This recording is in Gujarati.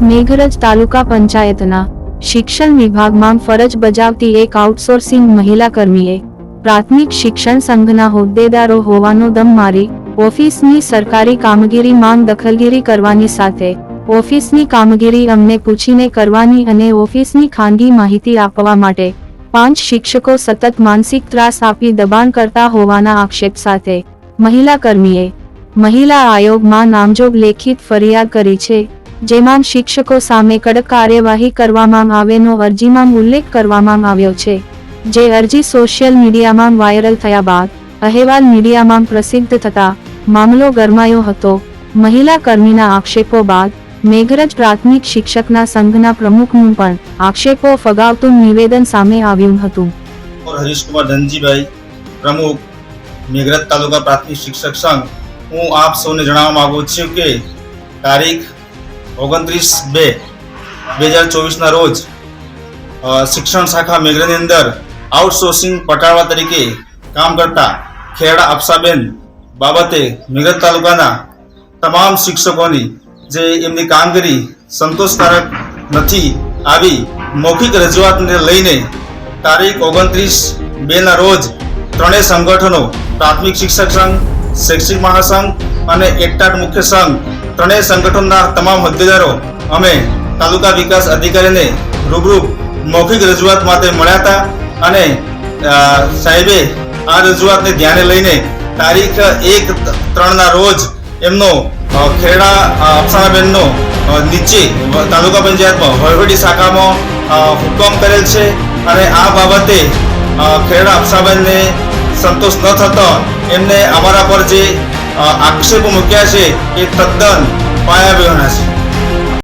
મેઘરજ તાલુકા પંચાયતના શિક્ષણ વિભાગમાં ફરજ બજાવતી એક આઉટસોર્સિંગ મહિલા કર્મીએ પ્રાથમિક શિક્ષણ સંઘના હોદ્દેદારો હોવાનો દમ મારી ઓફિસની સરકારી કામગીરીમાં દખલગીરી કરવાની સાથે ઓફિસની કામગીરી અમને પૂછીને કરવાની અને ઓફિસની ખાનગી માહિતી આપવા માટે પાંચ શિક્ષકો સતત માનસિક ત્રાસ આપી દબાણ કરતા હોવાના આક્ષેપ સાથે મહિલા કર્મીએ મહિલા આયોગમાં નામજોગ લેખિત ફરિયાદ કરી છે. જેમાં શિક્ષકો સામે કડક કાર્યવાહી કરવામાં આવેનો અરજીમાં ઉલ્લેખ કરવામાં આવ્યો છે, જે અરજી સોશિયલ મીડિયામાં વાયરલ થયા બાદ અહેવાલ મીડિયામાં પ્રસિદ્ધ થતા મામલો ગરમાયો હતો. મહિલા કર્મીના આક્ષેપો બાદ મેઘરજ પ્રાથમિક શિક્ષકના સંઘના પ્રમુખનું પણ આક્ષેપો ફગાવતું નિવેદન સામે આવ્યું હતું. હરીશકુમાર ધનજીભાઈ પ્રમુખ, મેઘરજ તાલુકા પ્રાથમિક શિક્ષક સંઘ. હું આપ સૌને જણાવવા માંગુ છું કે તારીખ ઓગણત્રીસ બે બે હજાર ચોવીસના રોજ શિક્ષણ શાખા મેઘરાની અંદર આઉટસોર્સિંગ પટાળવા તરીકે કામ કરતા ખેડા અફસાબેન બાબતે મેઘરજ તાલુકાના તમામ શિક્ષકોની જે એમની કામગીરી સંતોષકારક નથી આવી મૌખિક રજૂઆતને લઈને તારીખ ઓગણત્રીસ બેના રોજ ત્રણેય સંગઠનો પ્રાથમિક શિક્ષક સંઘ, શૈક્ષિક મહાસંઘ અને એકટાટ મુખ્ય સંઘ ત્રણેય સંગઠનના તમામ હોદ્દેદારો અમે તાલુકા વિકાસ અધિકારીને રૂબરૂ મૌખિક રજૂઆત માટે મળ્યા હતા અને સાહેબે આ રજૂઆતને ધ્યાને લઈને તારીખ એક ત્રણના રોજ એમનો ખેડા અફસાણાબેનનો નીચે તાલુકા પંચાયતમાં વહીવટી શાખામાં હુકમ કરેલ છે અને આ બાબતે ખેડા અફસાબેનને સંતોષ ન થતો એમને અમારા પર જે આક્ષેપો મૂક્યા છે એ તદ્દન પાયા વિહોણા છે.